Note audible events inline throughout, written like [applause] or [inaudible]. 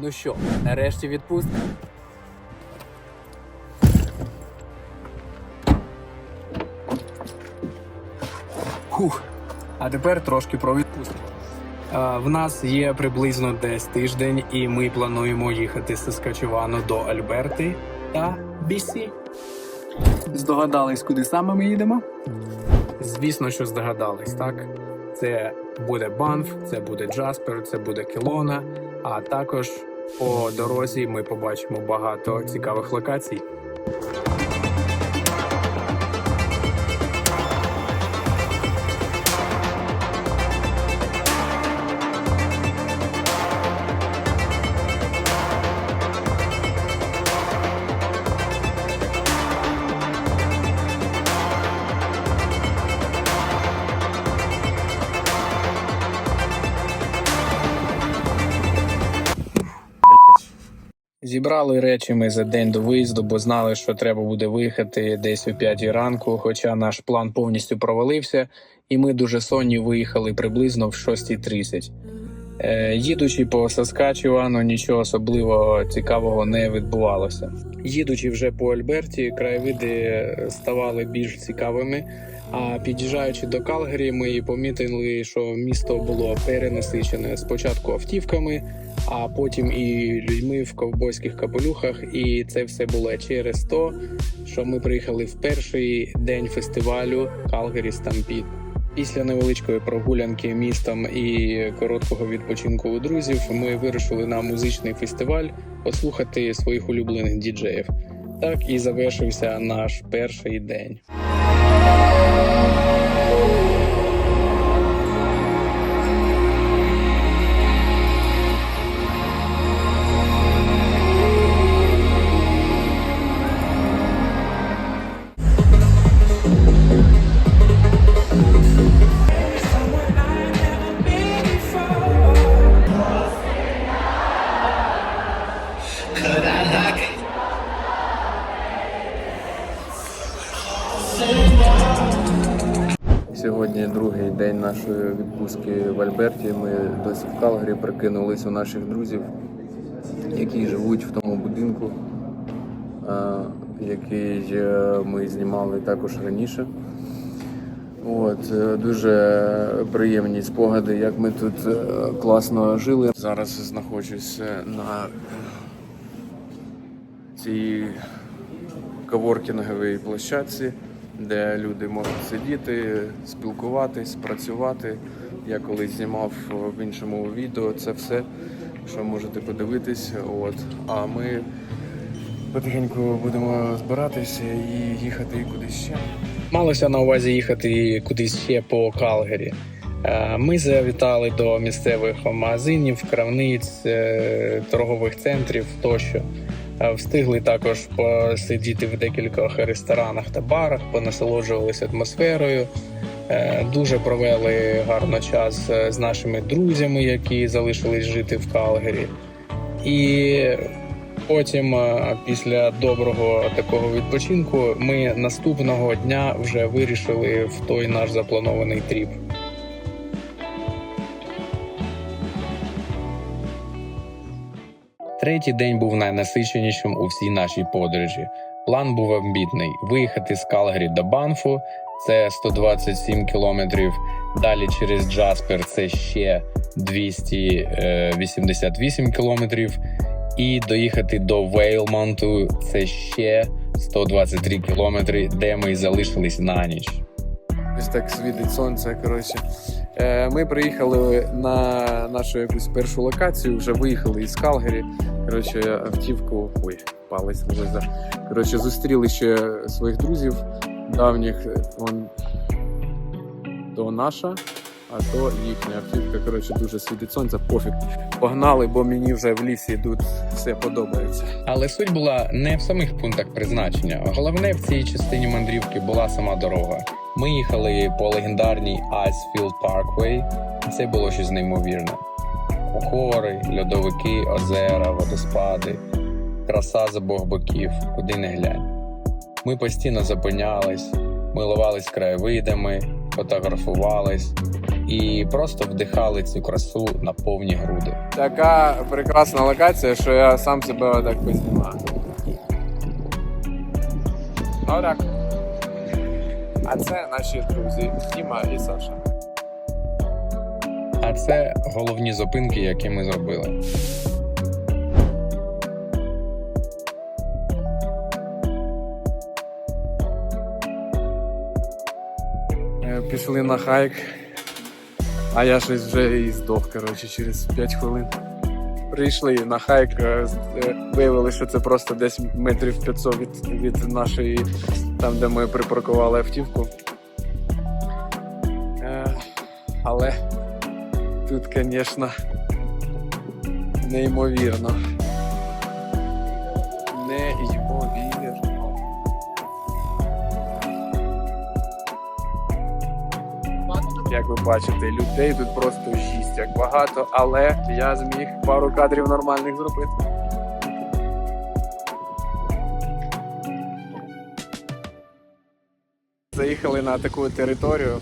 Ну що, нарешті відпустка? Хух. А тепер трошки про відпустку. Е, В нас є приблизно десь тиждень, і ми плануємо їхати з Саскачевану до Альберти та Бісі. Здогадались, куди саме ми їдемо? Звісно, що здогадались, так? Це буде Банф, це буде Джаспер, це буде Келона. А також по дорозі ми побачимо багато цікавих локацій. Зібрали речі ми за день до виїзду, бо знали, що треба буде виїхати десь о 5 ранку. Хоча наш план повністю провалився, і ми дуже сонні виїхали приблизно в 6.30. Е, їдучи по Саскачевану, нічого особливого цікавого не відбувалося. Їдучи вже по Альберті, краєвиди ставали більш цікавими. А під'їжджаючи до Калгарі, ми помітили, що місто було перенасичене спочатку автівками, а потім і людьми в ковбойських капелюхах. І це все було через то, що ми приїхали в перший день фестивалю Калгарі Стампід. Після невеличкої прогулянки містом і короткого відпочинку у друзів ми вирушили на музичний фестиваль послухати своїх улюблених діджеїв. Так і завершився наш перший день. Відпустки в Альберті. Ми досі в Калгарі прикинулись у наших друзів, які живуть в тому будинку, який е, ми знімали також раніше. От, е, дуже приємні спогади, як ми тут е, класно жили. Зараз знаходжусь е, на цій коворкінговій площадці, де люди можуть сидіти, спілкуватись, працювати. Я колись знімав в іншому відео це все, що можете подивитись. От. А ми потихеньку будемо збиратися і їхати кудись ще. Малося на увазі їхати кудись ще по Калгарі. Е, Ми завітали до місцевих магазинів, крамниць, е, торгових центрів тощо. Е, Встигли також посидіти в декількох ресторанах та барах, понасолоджувалися атмосферою. Е, Дуже провели гарно час е, з нашими друзями, які залишились жити в Калгарі. І потім, після доброго такого відпочинку, ми наступного дня вже вирішили в той наш запланований тріп. Третій день був найнасиченішим у всій нашій подорожі. План був амбітний: виїхати з Калгарі до Банфу, це 127 кілометрів. Далі через Джаспер це ще 288 кілометрів. І доїхати до Вейлмонту це ще 123 кілометри, де ми залишились на ніч. Ось так світить сонце. Коротше, Е, ми приїхали на нашу якусь першу локацію, вже виїхали із Калгарі. Коротше, автівку. Ой, палець не. Коротше, зустріли ще своїх друзів давніх. Вон то наша, а то їхня автівка. Коротше, дуже світить сонце, пофіг. Погнали, бо мені вже в лісі тут все подобається. Але суть була не в самих пунктах призначення. Головне в цій частині мандрівки була сама дорога. Ми їхали по легендарній Icefield Parkway, і це було щось неймовірне. Гори, льодовики, озера, водоспади, краса з обох боків, куди не глянь. Ми постійно зупинялись, милувались краєвидами, фотографувались і просто вдихали цю красу на повні груди. Така прекрасна локація, що я сам себе отак познімаю. Отак. А це наші друзі Діма і Саша. А це головні зупинки, які ми зробили. Е, Пішли на хайк, а я щось вже і здох, коротше, через 5 хвилин. Прийшли на хайк, е, е, виявили, що це просто десь метрів 500 від, від нашої, там, де ми припаркували автівку. Е, Але тут, звісно, неймовірно. Неймовірно. Як ви бачите, людей тут просто жість як багато, але я зміг пару кадрів нормальних зробити. Заїхали на таку територію,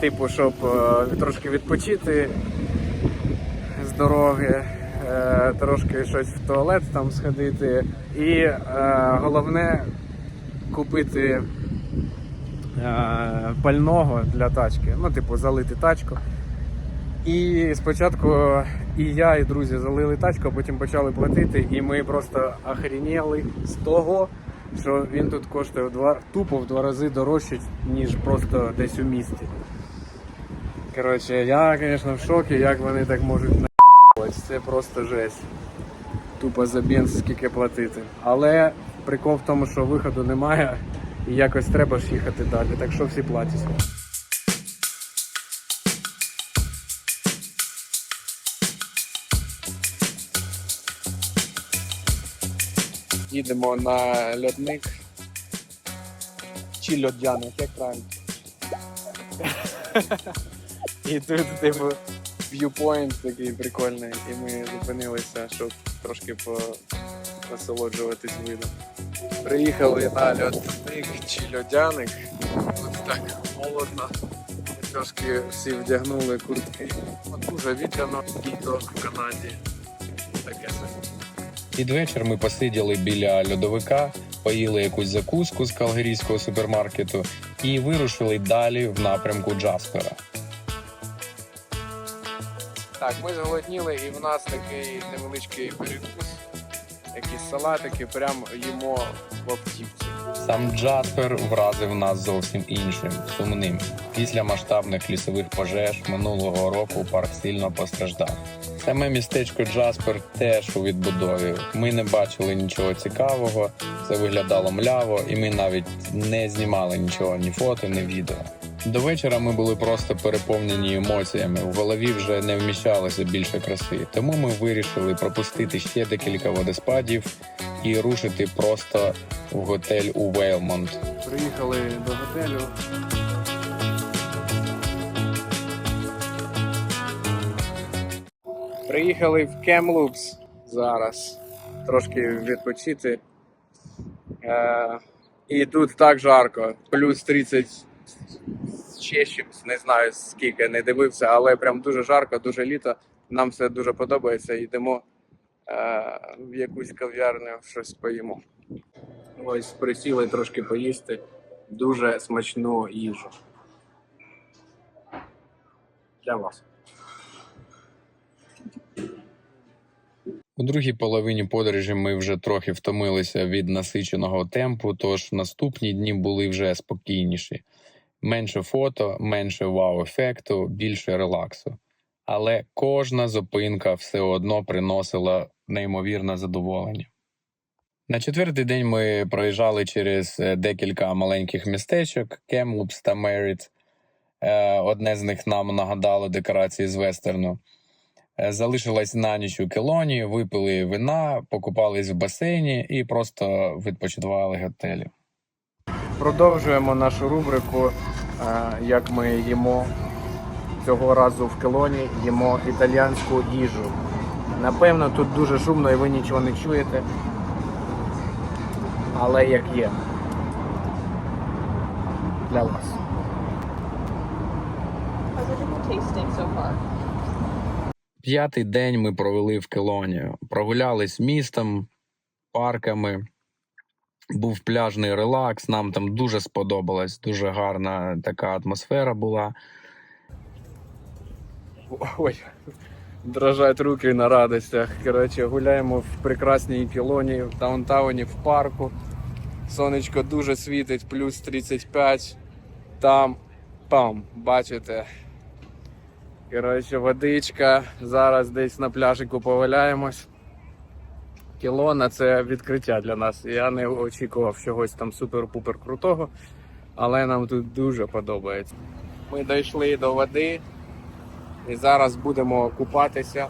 типу, щоб е, трошки відпочити з дороги, е, трошки щось в туалет там сходити. І е, головне купити пального для тачки. Ну, типу, залити тачку. І спочатку і я, і друзі залили тачку, а потім почали платити, і ми просто охреніли з того, що він тут коштує в два, тупо в два рази дорожче, ніж просто десь у місті. Коротше, я, звісно, в шокі, як вони так можуть на***увати. Це просто жесть. Тупо за бенз скільки платити. Але прикол в тому, що виходу немає, і якось треба ж їхати далі. Так що всі платять. Їдемо на льодник. Чи льодяник, як правильно. І тут, типу, viewpoint такий прикольний, і ми зупинилися, щоб трошки по... насолоджуватись видом. Приїхали на льодник чи льодяник. Тут так холодно. Трошки всі вдягнули куртки. Дуже вітряно літо в Канаді. Таке. Під вечір ми посиділи біля льодовика, поїли якусь закуску з калгарійського супермаркету і вирушили далі в напрямку Джаспера. Так, ми зголодніли і в нас такий невеличкий перекус. Якісь салатики, прям їмо в автівці. Сам Джаспер вразив нас зовсім іншим, сумним. Після масштабних лісових пожеж минулого року парк сильно постраждав. Саме містечко Джаспер теж у відбудові. Ми не бачили нічого цікавого, все виглядало мляво, і ми навіть не знімали нічого, ні фото, ні відео. До вечора ми були просто переповнені емоціями. В голові вже не вміщалося більше краси. Тому ми вирішили пропустити ще декілька водоспадів і рушити просто в готель у Вейлмонт. Приїхали до готелю. Приїхали в Кемлупс зараз. Трошки відпочити. Е, і тут так жарко. Плюс 30 з ще чимось, не знаю скільки не дивився, але прям дуже жарко, дуже літо. Нам все дуже подобається. Йдемо е, в якусь кав'ярню, щось поїмо. Ось присіли трошки поїсти дуже смачну їжу. Для вас. У другій половині подорожі ми вже трохи втомилися від насиченого темпу, тож наступні дні були вже спокійніші. Менше фото, менше вау-ефекту, більше релаксу. Але кожна зупинка все одно приносила неймовірне задоволення. На четвертий день ми проїжджали через е, декілька маленьких містечок Кемлупс та Меріт. Одне з них нам нагадало декорації з вестерну. Е, Залишилась на ніч у Келоні, випили вина, покупались в басейні і просто відпочивали готелі. Продовжуємо нашу рубрику, е, як ми їмо цього разу в Келоні, їмо італіянську їжу. Напевно, тут дуже шумно і ви нічого не чуєте. Але як є. Для вас. П'ятий день ми провели в Келоні. Прогулялись містом, парками. Був пляжний релакс. Нам там дуже сподобалось. Дуже гарна така атмосфера була. Ой, дрожать руки на радостях. Коротше, гуляємо в прекрасній Кілоні, в даунтауні, в парку. Сонечко дуже світить, плюс 35. Там, пам, бачите. Коротше, водичка. Зараз десь на пляжику поваляємось. Кілона це відкриття для нас. Я не очікував чогось там супер-пупер крутого, але нам тут дуже подобається. Ми дійшли до води. І зараз будемо купатися.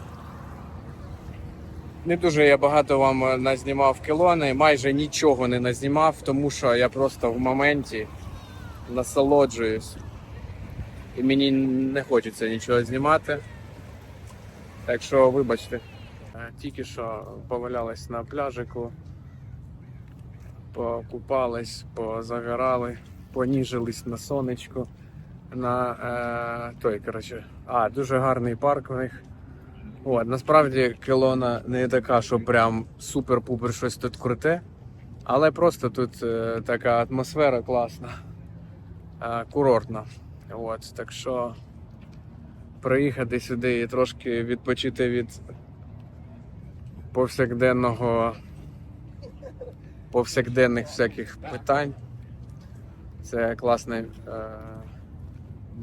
Не дуже я багато вам назнімав кілони, майже нічого не назнімав, тому що я просто в моменті насолоджуюсь. І мені не хочеться нічого знімати. Так що вибачте. Е, Тільки що повалялись на пляжику, покупались, позагорали, поніжились на сонечку на е, той, коротше. А, дуже гарний парк у них. От, насправді Келона не така, що прям супер-пупер щось тут круте. Але просто тут е, така атмосфера класна, е, курортна. От, так що приїхати сюди і трошки відпочити від повсякденного повсякденних всяких питань. Це класне е,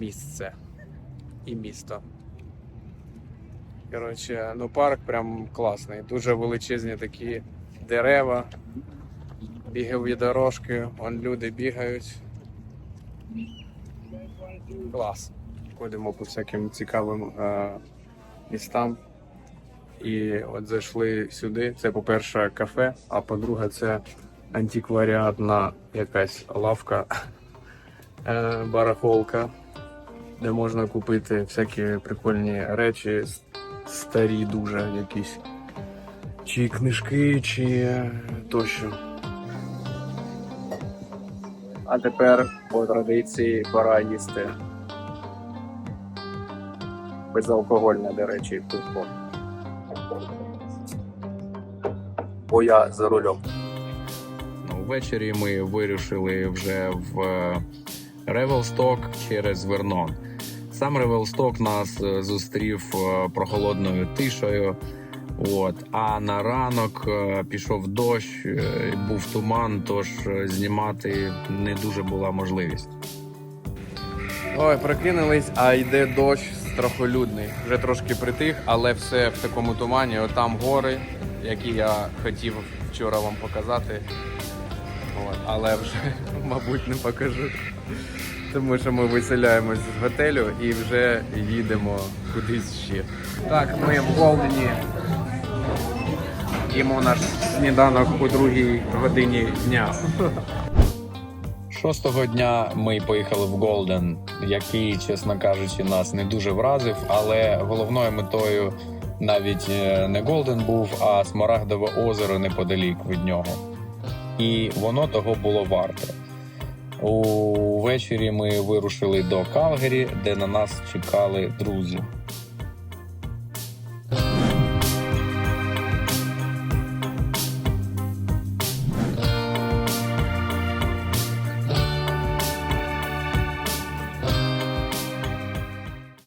місце і місто. Коротше, ну парк прям класний. Дуже величезні такі дерева, бігові дорожки, вон люди бігають. Клас. Ходимо по всяким цікавим е, містам. І от зайшли сюди. Це, по-перше, кафе, а по-друге, це антикваріатна якась лавка, [laughs] е, барахолка, де можна купити всякі прикольні речі, старі дуже якісь. Чи книжки, чи е, тощо. А тепер по традиції пора їсти. Безалкогольне, до речі, пивко. Бо я за рулем. Ну, Ввечері ми вирушили вже в Ревелсток через Вернон. Сам Ревелсток нас е, зустрів е, прохолодною тишею. От. А на ранок е, пішов дощ, був туман, тож знімати не дуже була можливість. Ой, прокинулись, а йде дощ страхолюдний. Вже трошки притих, але все в такому тумані. Отам гори, які я хотів вчора вам показати. От, але вже, [laughs] мабуть, не покажу. Тому що ми виселяємось з готелю і вже їдемо кудись ще. Так, ми в Голдені. Їмо наш сніданок у другій годині дня. Шостого дня ми поїхали в Голден, який, чесно кажучи, нас не дуже вразив, але головною метою навіть е, не Голден був, а Смарагдове озеро неподалік від нього. І воно того було варте. Увечері ми вирушили до Калгарі, де на нас чекали друзі.